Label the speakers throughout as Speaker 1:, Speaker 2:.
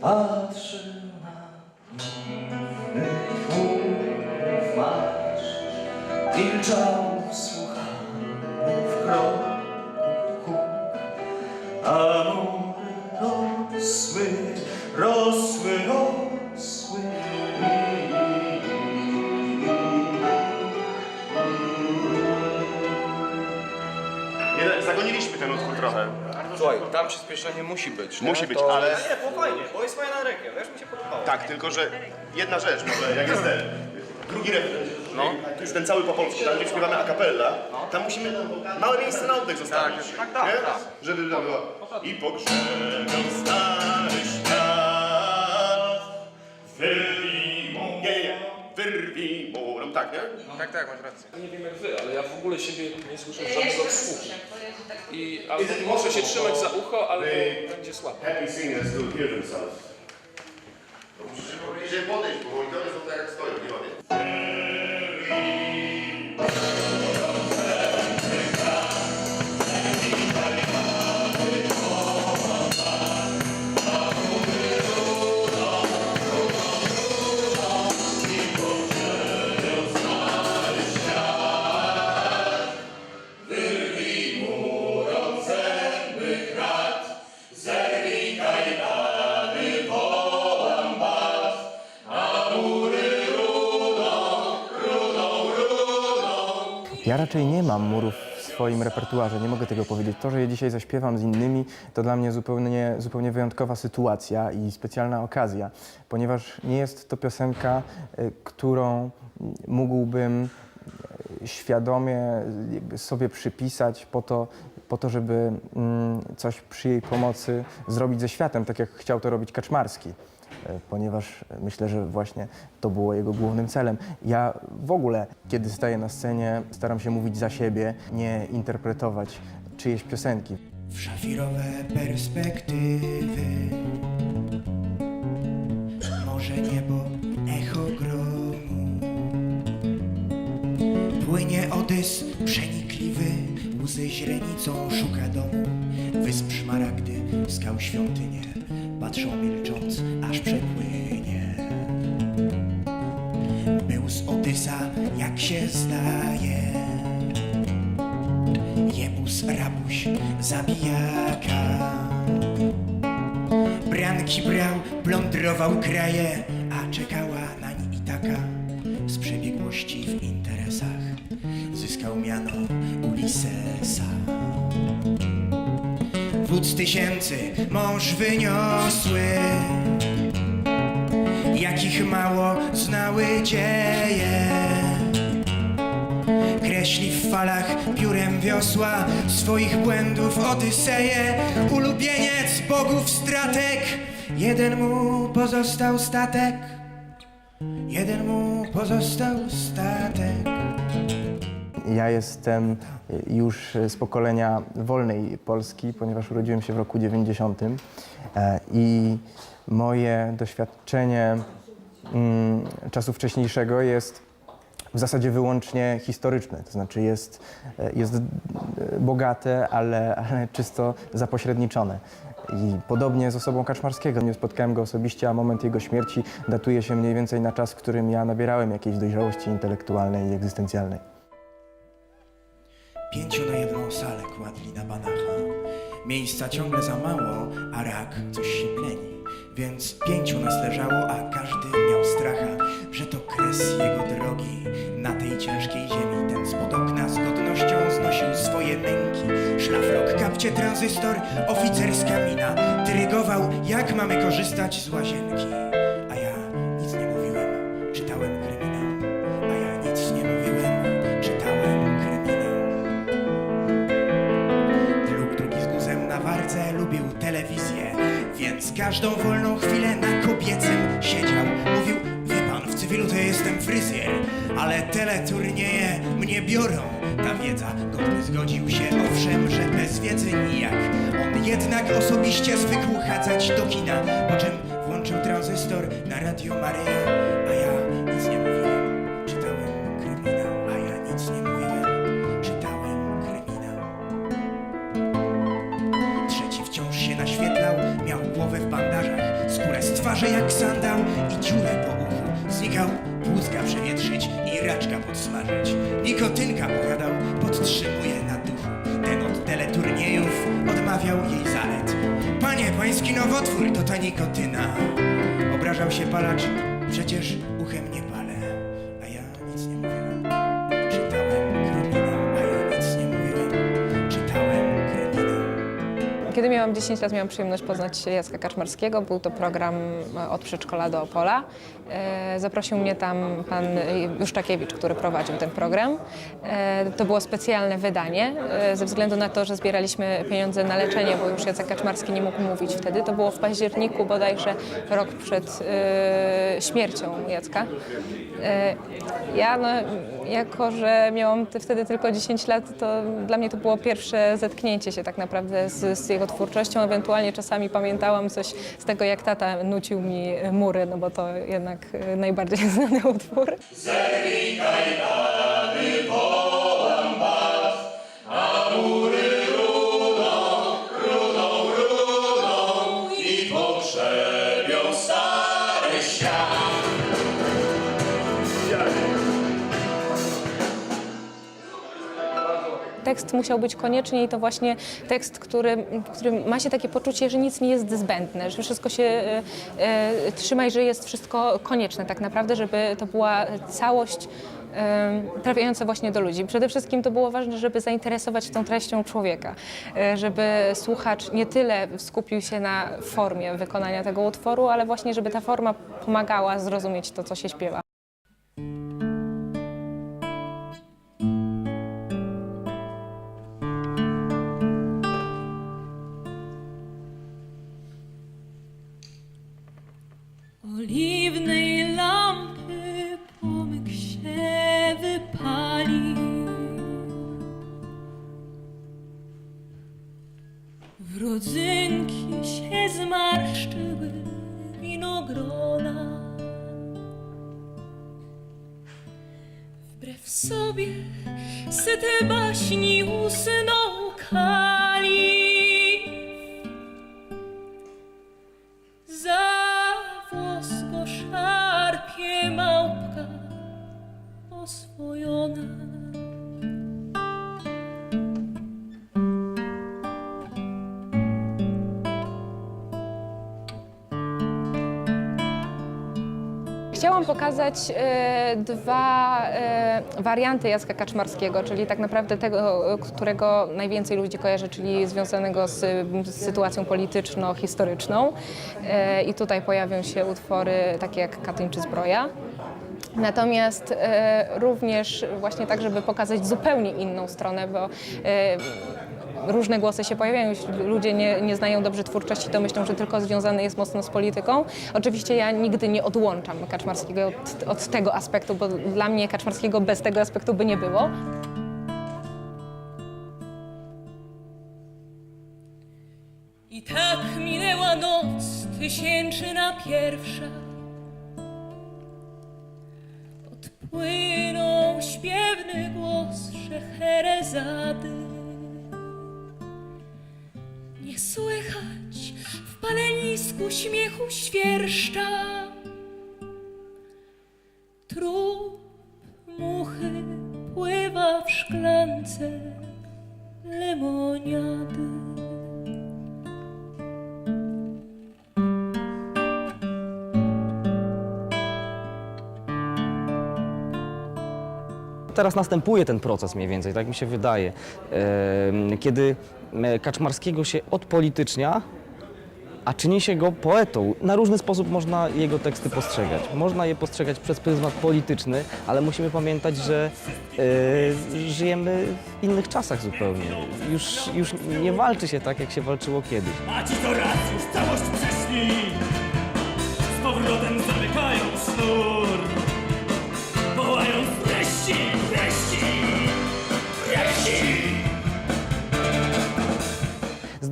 Speaker 1: Patrzę na dziwnych chmurów marsz Milczał słuchany w kroku
Speaker 2: Słuchaj, tam przyspieszenie musi być. nie?
Speaker 3: Musi być,
Speaker 2: To-
Speaker 3: ale...
Speaker 4: Nie, było fajnie, bo jest fajna rekia, wiesz, mi się podobało.
Speaker 3: Tak, tylko że jedna rzecz, może jak jest ten drugi refren, no. już ten cały po polsku, tam gdzie śpiewamy a cappella, tam musimy małe miejsce na oddech zostawić.
Speaker 4: tak, tak,
Speaker 3: nie?
Speaker 4: tak.
Speaker 3: Żeby tam było i pogrzebał stary świat, wyrwij mu, no tak, nie?
Speaker 2: Tak, tak, masz rację.
Speaker 5: Nie wiem jak wy, ale ja w ogóle siebie nie słyszę żadnego odsłuchu. I albo muszę się trzymać za ucho, albo będzie słabo.
Speaker 3: Happy singers do hear themselves.
Speaker 6: Musisz bliżej podejść, bo monitory są tak jak stoją,
Speaker 7: raczej nie mam murów w swoim repertuarze, nie mogę tego powiedzieć. To, że je dzisiaj zaśpiewam z innymi, to dla mnie zupełnie, zupełnie wyjątkowa sytuacja i specjalna okazja, ponieważ nie jest to piosenka, y, którą mógłbym y, świadomie sobie przypisać po to, po to żeby mm, coś przy jej pomocy zrobić ze światem, tak jak chciał to robić Kaczmarski ponieważ myślę, że właśnie to było jego głównym celem. Ja w ogóle, kiedy staję na scenie, staram się mówić za siebie, nie interpretować czyjeś piosenki.
Speaker 8: w szafirowe perspektywy. Może niebo, echo gromu. Płynie Odys przenikliwy, łzy źrenicą szuka domu. Wysp szmaragdy, skał świątynie, patrzą milcząc, aż przepłynie. Był z Odysa, jak się zdaje. Jebus rabuś zabijaka Branki brał, plądrował kraje A czekała nań i taka Z przebiegłości w interesach Zyskał miano Ulisesa Wódz tysięcy mąż wyniosły Jakich mało znały dzieje Kreśli w falach piórem wiosła swoich błędów Odyseję. Ulubieniec bogów stratek, jeden mu pozostał statek. Jeden mu pozostał statek.
Speaker 7: Ja jestem już z pokolenia wolnej Polski, ponieważ urodziłem się w roku 90 e, i moje doświadczenie mm, czasu wcześniejszego jest w zasadzie wyłącznie historyczne, to znaczy jest, e, jest e, bogate, ale, ale czysto zapośredniczone. I podobnie z osobą Kaczmarskiego. Nie spotkałem go osobiście, a moment jego śmierci datuje się mniej więcej na czas, w którym ja nabierałem jakiejś dojrzałości intelektualnej i egzystencjalnej.
Speaker 8: Pięciu na jedną salę kładli na banacha. Miejsca ciągle za mało, a rak coś się pleni. Więc pięciu nas leżało, a każdy miał stracha, że to kres jego drogi. Na tej ciężkiej ziemi ten spod okna z godnością znosił swoje męki. Szlafrok, kapcie, tranzystor, oficerska mina. Dyrygował, jak mamy korzystać z łazienki. Więc każdą wolną chwilę na kobiecym siedział. Mówił, wie pan, w cywilu to jestem fryzjer, ale teleturnieje mnie biorą. Ta wiedza, godny zgodził się, owszem, że bez wiedzy nijak. On jednak osobiście zwykł chadzać do kina, po czym włączył tranzystor na Radio Maryja, i dziurę po uchu. Znikał płucka przewietrzyć i raczka podsmażyć. Nikotynka, powiadał, podtrzymuje na duchu. Ten od teleturniejów odmawiał jej zalet. Panie, pański nowotwór to ta nikotyna. Obrażał się palacz, przecież uchem nie
Speaker 9: miałam 10 lat, miałam przyjemność poznać Jacka Kaczmarskiego. Był to program e, od przedszkola do Opola. E, Zaprosił mnie tam pan Juszczakiewicz, który prowadził ten program. E, To było specjalne wydanie, ze względu na to, że zbieraliśmy pieniądze na leczenie, bo już Jacek Kaczmarski nie mógł mówić wtedy. To było w październiku, bodajże rok przed śmiercią Jacka. Ja, no, jako że miałam wtedy tylko 10 lat, to dla mnie to było pierwsze zetknięcie się tak naprawdę z, z jego twórczością. Ewentualnie czasami pamiętałam coś z tego, jak tata nucił mi mury, no bo to jednak e, najbardziej znany utwór. Tekst musiał być koniecznie i to właśnie tekst, który, w którym ma się takie poczucie, że nic nie jest zbędne, że wszystko się e, e, trzyma i że jest wszystko konieczne tak naprawdę, żeby to była całość e, trafiająca właśnie do ludzi. Przede wszystkim to było ważne, żeby zainteresować tą treścią człowieka, e, żeby słuchacz nie tyle skupił się na formie wykonania tego utworu, ale właśnie, żeby ta forma pomagała zrozumieć to, co się śpiewa.
Speaker 10: even they
Speaker 9: Chciałam pokazać e, dwa e, warianty Jacka Kaczmarskiego, czyli tak naprawdę tego, którego najwięcej ludzi kojarzy, czyli związanego z, z sytuacją polityczno-historyczną. E, I tutaj pojawią się utwory takie jak Katyń czy Zbroja. Natomiast również właśnie tak, żeby pokazać zupełnie inną stronę, bo różne głosy się pojawiają, jeśli ludzie nie, nie znają dobrze twórczości, to myślą, że tylko związany jest mocno z polityką. Oczywiście ja nigdy nie odłączam Kaczmarskiego od, od tego aspektu, bo dla mnie Kaczmarskiego bez tego aspektu by nie było.
Speaker 10: I tak minęła noc tysięczna pierwsza. Odpłynął śpiewny głos Szeherezady. Słychać w palenisku śmiechu świerszcza. Trup muchy pływa w szklance lemoniady.
Speaker 11: Teraz następuje ten proces mniej więcej, tak mi się wydaje, kiedy Kaczmarskiego się odpolitycznia, a czyni się go poetą. Na różny sposób można jego teksty postrzegać. Można je postrzegać przez pryzmat polityczny, ale musimy pamiętać, że e, żyjemy w innych czasach zupełnie. Już, już nie walczy się tak, jak się walczyło kiedyś.
Speaker 10: A ci to raz już całość przeszli Z powrotem zamykają sznur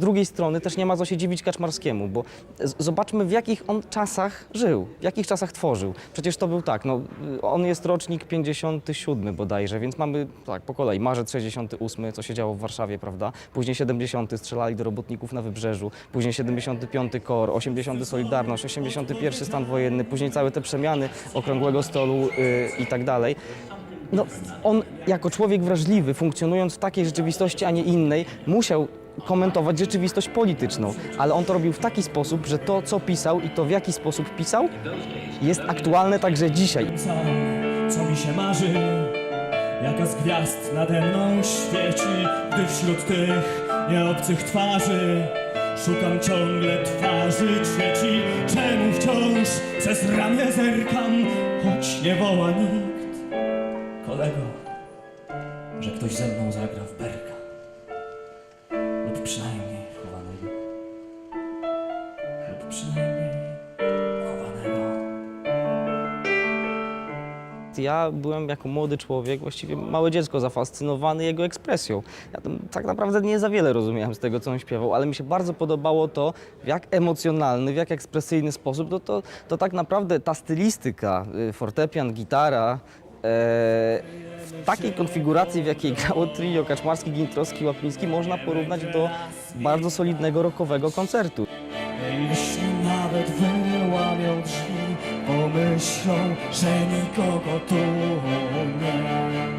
Speaker 11: drugiej strony też nie ma co się dziwić Kaczmarskiemu, bo zobaczmy w jakich on czasach żył, w jakich czasach tworzył. Przecież to był tak, no, on jest rocznik 57 bodajże, więc mamy tak po kolei, marzec 68, co się działo w Warszawie, prawda? Później 70 strzelali do robotników na Wybrzeżu, później 75 KOR, 80 Solidarność, 81 stan wojenny, później całe te przemiany okrągłego stolu yy, i tak dalej. No, on jako człowiek wrażliwy, funkcjonując w takiej rzeczywistości, a nie innej, musiał komentować rzeczywistość polityczną, ale on to robił w taki sposób, że to, co pisał i to, w jaki sposób pisał, jest aktualne także dzisiaj.
Speaker 12: Co, co mi się marzy? Jaka z gwiazd nade mną świeci Gdy wśród tych nieobcych twarzy Szukam ciągle twarzy trzeci. Czemu wciąż przez ramię zerkam Choć nie woła nikt? Kolego, że ktoś ze mną zagra w berka
Speaker 11: Ja byłem jako młody człowiek, właściwie małe dziecko, zafascynowany jego ekspresją. Ja tam tak naprawdę nie za wiele rozumiałem z tego, co on śpiewał, ale mi się bardzo podobało to, w jak emocjonalny, w jak ekspresyjny sposób, to, to, to tak naprawdę ta stylistyka, y, fortepian, gitara, e, w takiej konfiguracji, w jakiej grało trio Kaczmarski, Gintrowski, Łapiński, można porównać do bardzo solidnego rockowego koncertu.
Speaker 12: Jeśli nawet wyłamią drzwi, pomyślą, że nikogo tu nie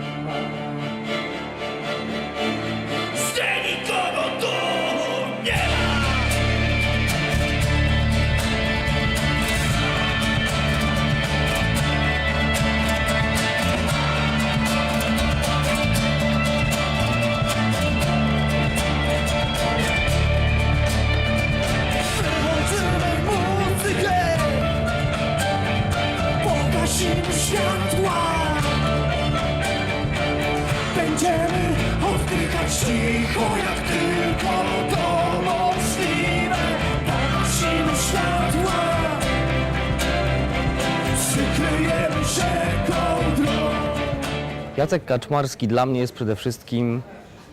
Speaker 11: Jacek Kaczmarski dla mnie jest przede wszystkim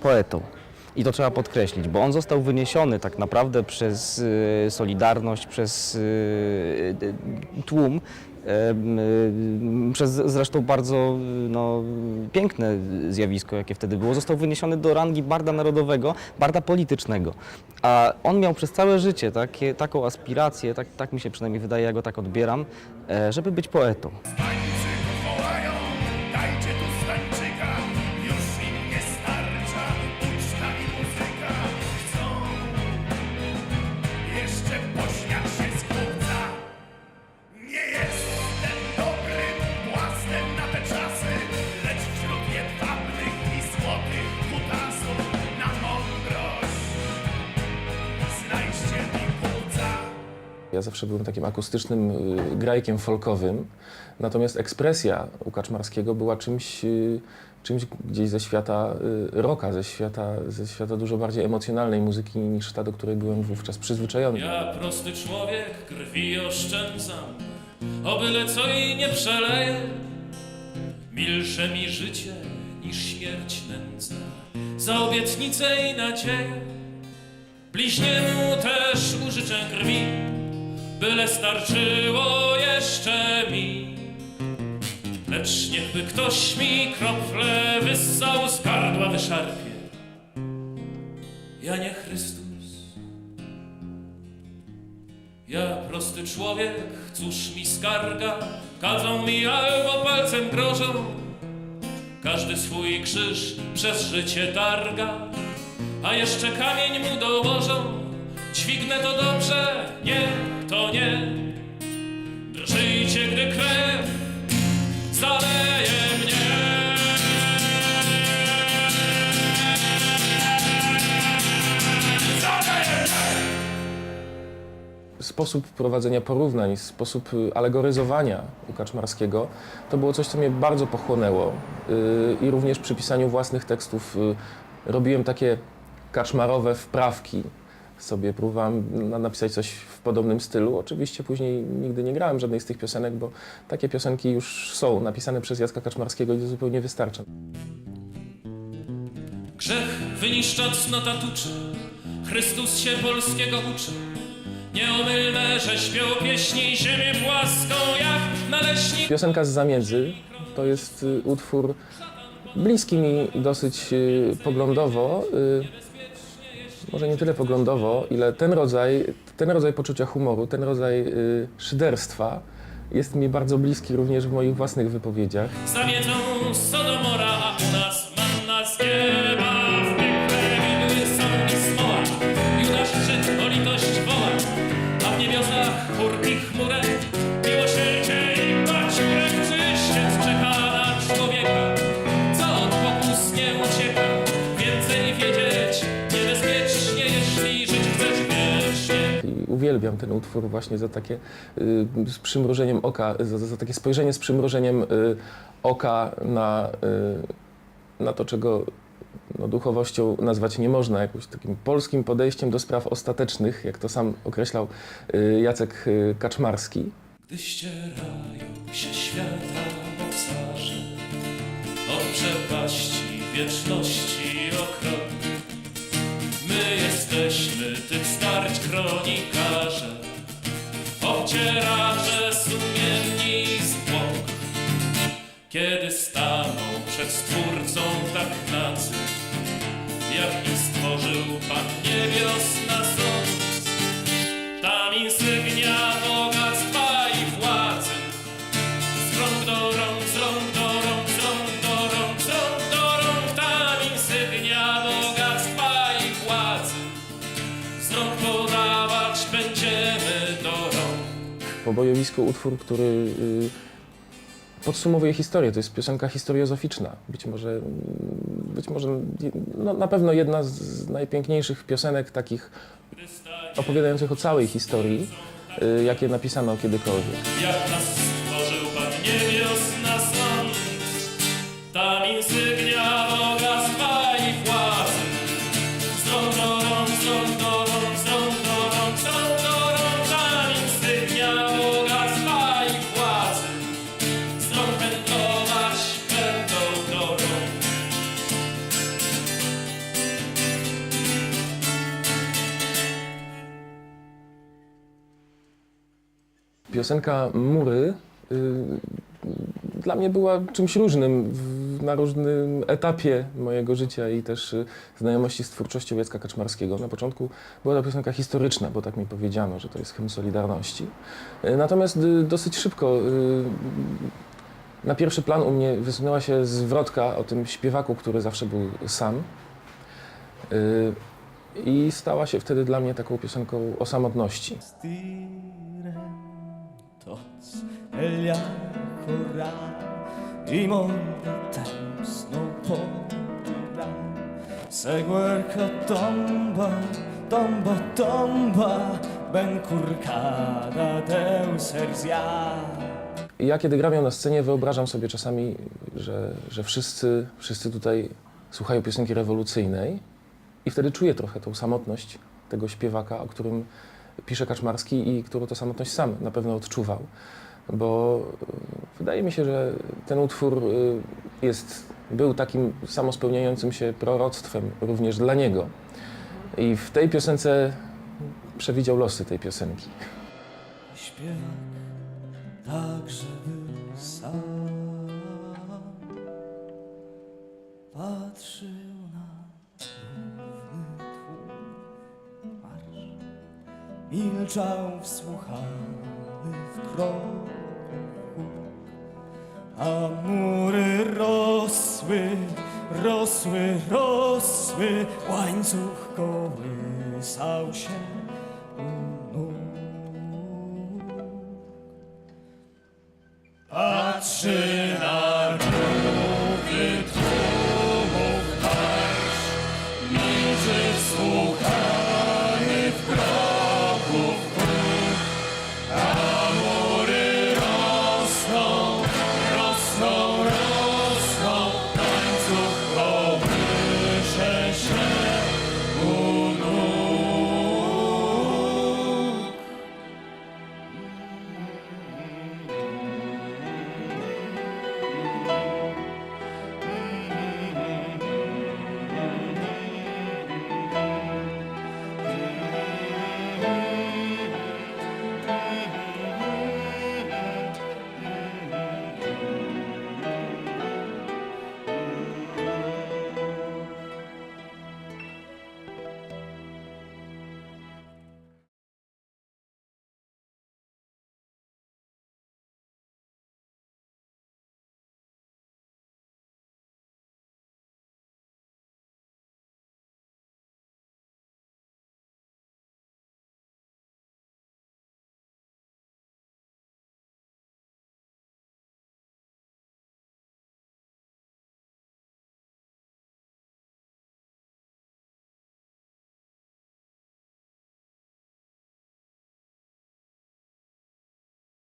Speaker 11: poetą. I to trzeba podkreślić, bo on został wyniesiony tak naprawdę przez y, Solidarność, przez y, y, tłum, przez zresztą bardzo no, piękne zjawisko, jakie wtedy było. Został wyniesiony do rangi barda narodowego, barda politycznego. A on miał przez całe życie takie, taką aspirację, tak, tak mi się przynajmniej wydaje, ja go tak odbieram, e, żeby być poetą.
Speaker 13: Ja zawsze byłem takim akustycznym y, grajkiem folkowym, natomiast ekspresja u Kaczmarskiego była czymś, y, czymś gdzieś ze świata y, rocka, ze świata, ze świata dużo bardziej emocjonalnej muzyki niż ta, do której byłem wówczas przyzwyczajony.
Speaker 12: Ja prosty człowiek, krwi oszczędzam, o byle co i nie przeleję. Milsze mi życie niż śmierć nędza, za obietnicę i nadzieję. Bliźniemu też użyczę krwi, byle starczyło jeszcze mi. Lecz niechby ktoś mi krople wyssał z gardła wyszarpie. Ja nie Chrystus. Ja prosty człowiek, cóż mi skarga, kadzą mi albo palcem grożą. Każdy swój krzyż przez życie targa, a jeszcze kamień mu dołożą. Dźwignę to dobrze, nie, to nie. Drżyjcie, gdy krew zaleje mnie.
Speaker 13: Sposób prowadzenia porównań, sposób y, alegoryzowania Kaczmarskiego to było coś, co mnie bardzo pochłonęło. Y, I również przy pisaniu własnych tekstów y, robiłem takie kaczmarowe wprawki. Sobie próbowałem na- napisać coś w podobnym stylu. Oczywiście później nigdy nie grałem żadnej z tych piosenek, bo takie piosenki już są napisane przez Jacka Kaczmarskiego i to zupełnie wystarcza.
Speaker 12: Grzech wyniszcza cnota tuczy, Chrystus się polskiego uczy. Nieomylne, że śpią pieśni ziemię płaską jak naleśnik.
Speaker 13: Piosenka z zamiedzy to jest y, utwór bliski mi dosyć y, poglądowo. Może nie tyle poglądowo, ile ten rodzaj, ten rodzaj poczucia humoru, ten rodzaj y, szyderstwa jest mi bardzo bliski również w moich własnych wypowiedziach.
Speaker 12: Zamiedzą Sodomora,
Speaker 13: uwielbiam ten utwór właśnie za takie y, z oka, za, za takie spojrzenie z przymrużeniem y, oka na, y, na to, czego no, duchowością nazwać nie można, jakimś takim polskim podejściem do spraw ostatecznych, jak to sam określał Jacek Kaczmarski.
Speaker 12: Gdy ścierają się świata mocarze Od przepaści wieczności okrop My jesteśmy tych starć kronikarze. Obcieracze sumienni zwłok Kiedy staną przed Stwórcą rąk.
Speaker 13: Pobojowisko utwór, który y, podsumowuje historię. To jest piosenka historiozoficzna. Być może, mm, być może no, na pewno jedna z najpiękniejszych piosenek takich opowiadających o całej historii, y, jakie napisano kiedykolwiek.
Speaker 12: Jak nas stworzył Pan niebios na sąd. Tam insygnia
Speaker 13: Piosenka Mury y, dla mnie była czymś różnym na różnym etapie mojego życia i też y, znajomości z twórczością Jacka Kaczmarskiego. Na początku była to piosenka historyczna, bo tak mi powiedziano, że to jest hymn Solidarności. Y, natomiast dosyć szybko na pierwszy plan u mnie wysunęła się zwrotka o tym śpiewaku, który zawsze był sam. I stała się wtedy dla mnie taką piosenką o samotności.
Speaker 12: Tots ella corrà i molto temps no potrà seguir que tomba, tomba, tomba ben corcada deu ser ja.
Speaker 13: Ja kiedy gram ją na scenie, wyobrażam sobie czasami, że, że wszyscy, wszyscy tutaj słuchają piosenki rewolucyjnej i wtedy czuję trochę tą samotność tego śpiewaka, o którym pisze Kaczmarski i którą to samotność sam na pewno odczuwał. Bo y, wydaje mi się, że ten utwór y, jest, był takim samospełniającym się proroctwem również dla niego. I w tej piosence przewidział losy tej piosenki.
Speaker 12: Śpiewak także był sam. Patrzył Milczał wsłuchany w krok a mury rosły, rosły, rosły, łańcuch kołysał się